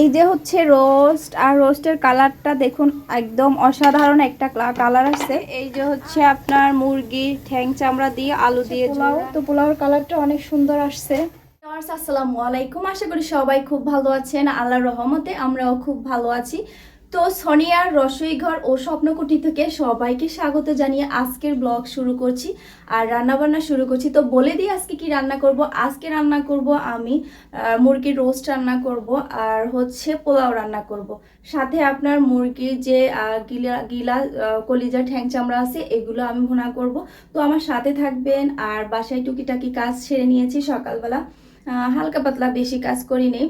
এই যে হচ্ছে রোস্ট আর রোস্টের কালারটা দেখুন একদম অসাধারণ একটা কালার আছে এই যে হচ্ছে আপনার মুরগি ঠ্যাং চামড়া দিয়ে আলু দিয়ে পোলাও তো পোলাওর কালারটা অনেক সুন্দর আসছে। আসসালামু আলাইকুম। আশা করি সবাই খুব ভালো আছেন। আল্লাহর রহমতে আমরাও খুব ভালো আছি। তো সোনিয়ার রসই ঘর ও স্বপ্নকুটি থেকে সবাইকে স্বাগত জানিয়ে আজকের ব্লগ শুরু করছি আর রান্না বান্না শুরু করছি। তো বলে দিই আজকে কি রান্না করব? আজকে রান্না করব আমি মুরগির রোস্ট রান্না করব আর হচ্ছে পোলাও রান্না করব। সাথে আপনার মুরগির যে গিলা গিলা কলিজা, ঠ্যাং চামড়া আছে, এগুলো আমি ভুনা করব। তো আমার সাথে থাকবেন আর বাসায় টুকিটাকি কাজ সেরে নিয়েছি সকালবেলা। হালকা পাতলা বেশি কাজ করিনি।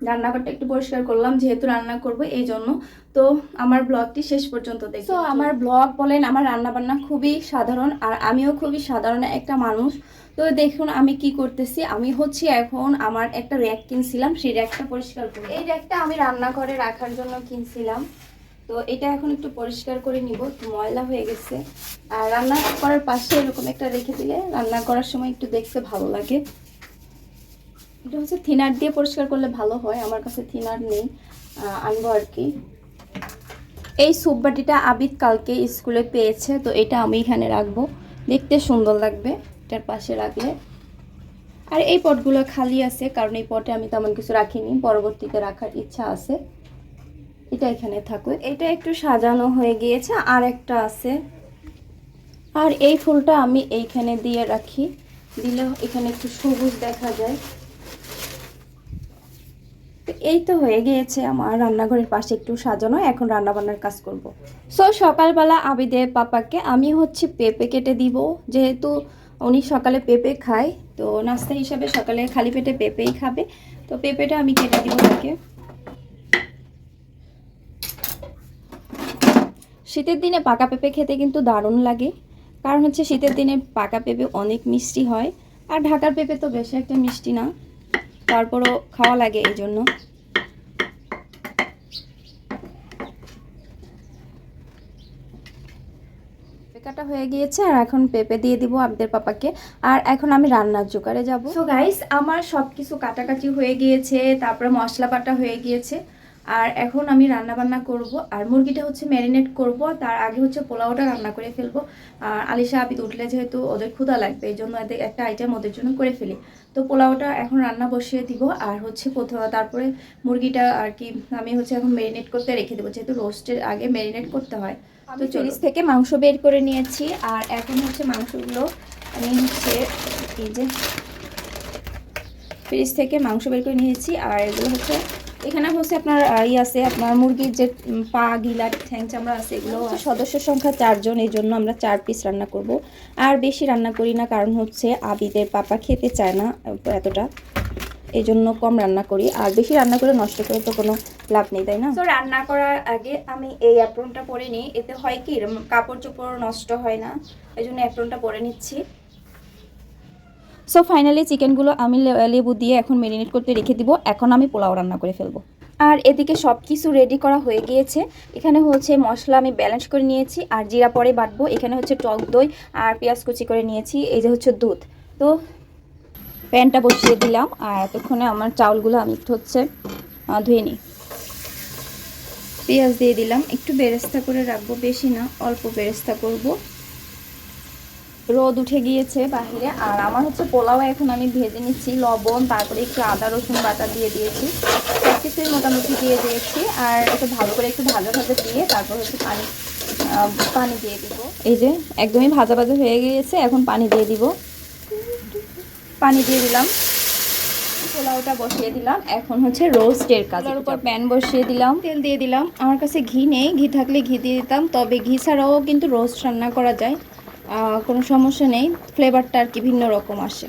রান্নাঘরটা একটু পরিষ্কার করলাম যেহেতু রান্না করব এই জন্য। তো আমার ব্লগটি শেষ পর্যন্ত দেখো তো আমার ব্লগ বলেন আমার রান্না বান্না খুবই সাধারণ আর আমিও খুবই সাধারণ একটা মানুষ। তো দেখুন আমি কি করতেছি। আমি হচ্ছে এখন আমার একটা র্যাক কিনছিলাম সেই র্যাকটা পরিষ্কার করি এই র্যাকটা আমি রান্না করে রাখার জন্য কিনছিলাম। তো এটা এখন একটু পরিষ্কার করে নিব ময়লা হয়ে গেছে। আর রান্না করার পাশে এরকম একটা রেখে দিলে রান্না করার সময় একটু দেখতে ভালো লাগে। এটা হচ্ছে থিনার দিয়ে পরিষ্কার করলে ভালো হয়, আমার কাছে থিনার নেই আনব আর কি। এই স্যুপ বাটিটা আবিদ কালকে স্কুলে পেয়েছে, তো এটা আমি এখানে রাখব। দেখতে সুন্দর লাগবে, এটার পাশে রাখলে। আর এই পটগুলো খালি আছে, কারণ এই পটে আমি তেমন কিছু রাখিনি, পরবর্তীতে রাখার ইচ্ছা আছে। এটা এখানে থাকুক এটা একটু সাজানো হয়ে গিয়েছে আর একটা আছে। আর এই ফুলটা আমি এইখানে দিয়ে রাখি দিলে এখানে একটু সবুজ দেখা যায়। এই তো হয়ে গিয়েছে আমার রান্নাঘরের পাশে একটু সাজানো, এখন রান্না বান্নার কাজ করব। সো সকালবেলা আবিদের পাপাকে আমি হচ্ছে পেঁপে কেটে দিব। যেহেতু উনি সকালে পেঁপে খায়, তো নাস্তা হিসাবে সকালে খালি পেটে পেঁপেই খাবে। তো পেঁপেটা আমি কেটে দিব তাকে। শীতের দিনে পাকা পেঁপে খেতে কিন্তু দারুণ লাগে। কারণ হচ্ছে শীতের দিনে পাকা পেঁপে অনেক মিষ্টি হয়। আর ঢাকার পেঁপে তো বেশি একটা মিষ্টি না। তারপরও খাওয়া লাগে এই জন্য পেঁপেকাটা হয়ে গিয়েছে, আর এখন পেঁপে দিয়ে দিব আপনাদের পাপাকে। আর এখন আমি রান্নার জোগাড়ে যাব। সো গাইস আমার সব কিছু কাটাকাটি হয়ে গিয়েছে, তারপরে মশলা বাটা হয়ে গিয়েছে। আর এখন আমি রান্না বান্না করব, আর মুরগিটা হচ্ছে ম্যারিনেট করব তার আগে হচ্ছে পোলাওটা রান্না করে ফেলব। আর আলিশা, আবিদ উঠলে যেহেতু ওদের ক্ষুধা লাগবে, এই জন্য এদের একটা আইটেম ওদের জন্য করে ফেলি। তো পোলাওটা এখন রান্না বসিয়ে দিব, আর হচ্ছে প্রথম তারপরে মুরগিটা আর কি আমি হচ্ছে এখন ম্যারিনেট করতে রেখে দেবো, যেহেতু রোস্টের আগে ম্যারিনেট করতে হয়। তো ফ্রিজ থেকে মাংস বের করে নিয়েছি আর এখন হচ্ছে মাংসগুলো আমি হচ্ছে এই যে ফ্রিজ থেকে মাংস বের করে নিয়েছি আর এগুলো হচ্ছে এখানে হচ্ছে আপনার ই আছে আপনার মুরগির যে পা গিলা ঠ্যাং চামড়া আছে এগুলো সদস্য সংখ্যা চারজন এই জন্য আমরা চার পিস রান্না করব। আর বেশি রান্না করি না কারণ হচ্ছে আবিদের পাপা খেতে চায় না এতটা। এই জন্য কম রান্না করি। আর বেশি রান্না করে নষ্ট করে তো কোনো লাভ নেই তাই না? তো রান্না করার আগে আমি এই অ্যাপ্রনটা পরে নিই। এতে হয় কি কাপড় চোপড় নষ্ট হয় না এই জন্য অ্যাপ্রনটা পরে নিচ্ছি। সো ফাইনালি চিকেনগুলো আমি লেবু দিয়ে এখন মেরিনেট করতে রেখে দিব। এখন আমি পোলাও রান্না করে ফেলব। আর এদিকে সব কিছু রেডি করা হয়ে গিয়েছে। এখানে হচ্ছে মশলা আমি ব্যালেন্স করে নিয়েছি। আর জিরা পরে বাটবো। এখানে হচ্ছে টক দই আর পেঁয়াজ কুচি করে নিয়েছি। এই যে হচ্ছে দুধ। তো প্যানটা বসিয়ে দিলাম, আর এতক্ষণে আমার চাউলগুলো আমি একটু হচ্ছে ধুয়ে নিই। পেঁয়াজ দিয়ে দিলাম, একটু বেরেস্তা করে রাখব, বেশি না, অল্প বেরেস্তা করব। রোদ উঠে গিয়েছে বাহিরে, আর আমার হচ্ছে পোলাও এখন আমি ভেজে নিচ্ছি, লবণ, তারপরে একটু আদা, রসুন বাটা দিয়ে দিয়েছি। সব কিছুই মোটামুটি দিয়ে দিয়েছি, আর একটু ভালো করে একটু ভাজা ভাজা দিয়ে তারপর হচ্ছে পানি পানি দিয়ে দিব। এই যে, একদমই ভাজা ভাজা হয়ে গিয়েছে, এখন পানি দিয়ে দিব। পানি দিয়ে দিলাম। পোলাওটা বসিয়ে দিলাম। এখন হচ্ছে রোস্টের কাজ। এর উপর প্যান বসিয়ে দিলাম। তেল দিয়ে দিলাম। আমার কাছে ঘি নেই। ঘি থাকলে ঘি দিয়ে দিতাম। তবে ঘি ছাড়াও কিন্তু রোস্ট রান্না করা যায়। কোনো সমস্যা নেই। ফ্লেভারটা আর কি ভিন্ন রকম আসে।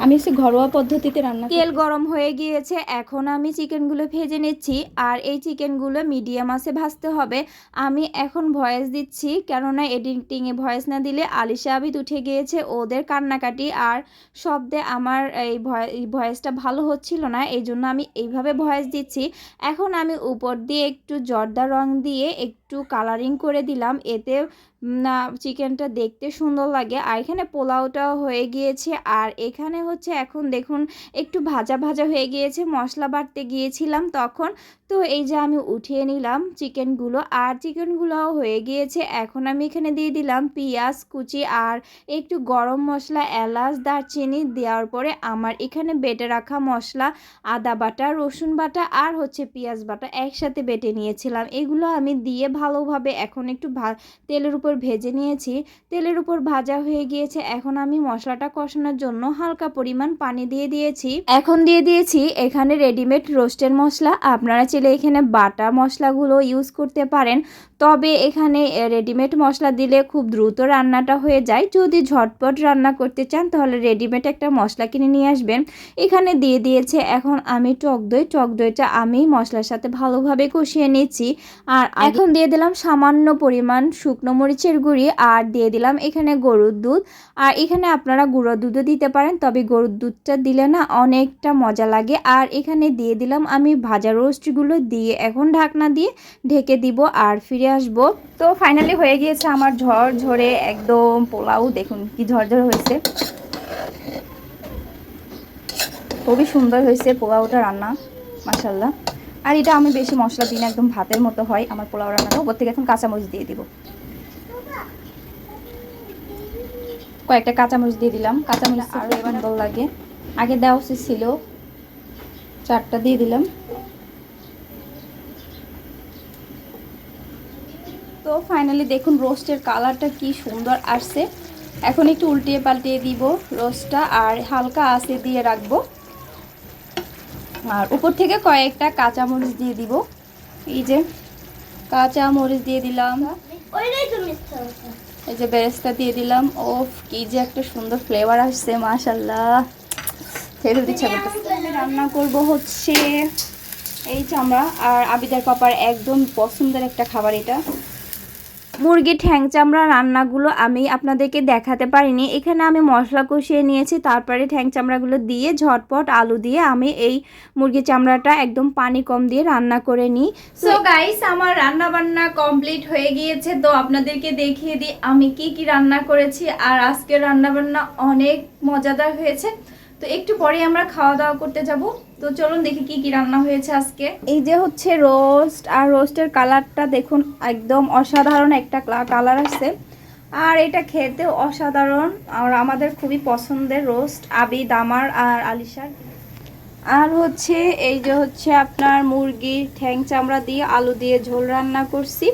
আমি হচ্ছে ঘরোয়া পদ্ধতিতে রান্না তেল গরম হয়ে গিয়েছে, এখন আমি চিকেনগুলো ভেজে নিচ্ছি, আর এই চিকেনগুলো মিডিয়াম আছে ভাজতে হবে। আমি এখন ভয়েস দিচ্ছি, কেননা এডিটিংয়ে ভয়েস না দিলে আলিশা আবিদ উঠে গিয়েছে, ওদের কান্নাকাটি, আর শব্দে আমার এই ভয়- ভয়েসটা ভালো হচ্ছিল না, এই জন্য আমি এইভাবে ভয়েস দিচ্ছি। এখন আমি উপর দিয়ে একটু জর্দা রং দিয়ে একটু কালারিং করে দিলাম, এতে না, চিকেনটা দেখতে সুন্দর লাগে। আর এখানে পোলাওটাও হয়ে গিয়েছে। আর এখানে হচ্ছে এখন দেখুন, একটু ভাজা ভাজা হয়ে গিয়েছে। মশলা বাটতে গিয়েছিলাম তখন। তো এই যে আমি উঠিয়ে নিলাম চিকেনগুলো। আর চিকেনগুলোও হয়ে গিয়েছে। এখন আমি এখানে দিয়ে দিলাম পেঁয়াজ, কুচি আর একটু গরম মশলা, এলাচ, দারচিনি দেওয়ার পরে আমার এখানে বেটে রাখা মশলা, আদা বাটা, রসুন বাটা আর হচ্ছে পেঁয়াজ বাটা একসাথে বেটে নিয়েছিলাম। এগুলো আমি দিয়ে ভালোভাবে এখন একটু ভা তেলের উপর ভেজে নিয়েছি। তেলের উপর ভাজা হয়ে গিয়েছে। এখন আমি মশলাটা কষানোর জন্য হালকা পরিমাণ পানি দিয়ে দিয়েছি। এখন দিয়ে দিয়েছি এখানে রেডিমেড রোস্টের মশলা। আপনারা চাইলে এখানে বাটা মশলাগুলো ইউজ করতে পারেন। তবে এখানে রেডিমেড মশলা দিলে খুব দ্রুত রান্নাটা হয়ে যায়। যদি ঝটপট রান্না করতে চান তাহলে রেডিমেড একটা মশলা কিনে নিয়ে আসবেন। এখানে দিয়ে দিয়েছে এখন আমি টক দই। টক দইটা আমি মশলার সাথে ভালোভাবে কষিয়ে নিচ্ছি। আর এখন দিয়ে দিলাম সামান্য পরিমাণ শুকনো মরিচের গুঁড়ি আর দিয়ে দিলাম এখানে গরুর দুধ। আর এখানে আপনারা গুঁড়ো দুধও দিতে পারেন, তবে গরুর দুধটা দিলে না অনেকটা মজা লাগে। আর এখানে দিয়ে দিলাম আমি ভাজা রোস্টগুলো দিয়ে এখন ঢাকনা দিয়ে ঢেকে দিব আর ফিরে আসব। তো ফাইনালি হয়ে গিয়েছে আমার ঝড় ঝরে একদম পোলাও, দেখুন কি ঝরঝর হয়েছে। খুবই সুন্দর হয়েছে পোলাওটা রান্না মাসাল্লাহ আর এটা আমি বেশি মশলা দিই একদম ভাতের মতো হয় আমার পোলাও রান্নাটা। ওপর থেকে এখন কাঁচামরিচ দিয়ে দিব। কয়েকটা কাঁচামরিচ দিয়ে দিলাম। কাঁচামরিচ আরও ভালো লাগে। আগে দেওয়া উচিত ছিল। চারটা দিয়ে দিলাম। তো ফাইনালি দেখুন রোস্টের কালারটা কি সুন্দর আসছে। এখন একটু উল্টিয়ে পাল্টিয়ে দিব রোস্টটা আর হালকা আঁচে দিয়ে রাখব। আর উপর থেকে কয়েকটা কাঁচামরিচ দিয়ে দিব। এই যে কাঁচা মরিচ দিয়ে দিলাম। এই যে বেরেস্তা দিয়ে দিলাম। ও কি যে একটা সুন্দর ফ্লেভার আসছে মাশাল্লাহ ফেরত দিচ্ছে রান্না করব হচ্ছে, এই চামড়া আর আবিদার পাপার একদম পছন্দের একটা খাবার এটা। মুরগির ঠ্যাং চামড়া রান্নাগুলো আমি আপনাদেরকে দেখাতে পারিনি। এখানে আমি মশলা কষিয়ে নিয়েছি তারপরে ঠ্যাং চামড়াগুলো দিয়ে ঝটপট আলু দিয়ে আমি এই মুরগির চামড়াটা একদম পানি কম দিয়ে রান্না করে নিই। সো গাইস আমার রান্না বান্না কমপ্লিট হয়ে গিয়েছে। তো আপনাদেরকে দেখিয়ে দিই আমি কি কি রান্না করেছি। আর আজকে রান্না বান্না অনেক মজাদার হয়েছে। তো একটু পরে আমরা খাওয়া দাওয়া করতে যাব। তো চলুন দেখি কি কি রান্না হয়েছে আজকে। এই যে হচ্ছে রোস্ট আর রোস্টের কালারটা দেখুন, একদম অসাধারণ একটা কালার আছে আর এটা খেতে অসাধারণ, আর আমাদের খুবই পছন্দের রোস্ট আবি দামার আর আলিশার। আর হচ্ছে এই যে হচ্ছে আপনার মুরগির ঠ্যাং চামড়া দিয়ে আলু দিয়ে ঝোল রান্না করছি।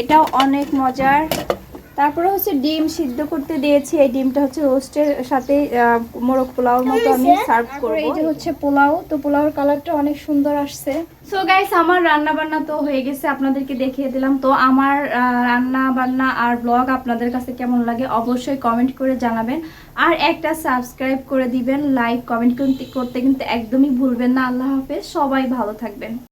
এটাও অনেক মজার। তারপরে হচ্ছে ডিম সিদ্ধ করতে দিয়েছি। এই ডিমটা হচ্ছে রোস্টের সাথে মোরগ পোলাওর মতো আমি সার্ভ করব। এই যে হচ্ছে পোলাও তো পোলাওর কালারটা অনেক সুন্দর আসছে। সো গাইস আমার রান্না বান্না তো হয়ে গেছে আপনাদেরকে দেখিয়ে দিলাম। তো আমার রান্না বান্না আর ব্লগ আপনাদের কাছে কেমন লাগে অবশ্যই কমেন্ট করে জানাবেন। আর একটা সাবস্ক্রাইব করে দিবেন লাইক কমেন্ট করতে করতে কিন্তু একদমই ভুলবেন না। আল্লাহ হাফেজ সবাই ভালো থাকবেন।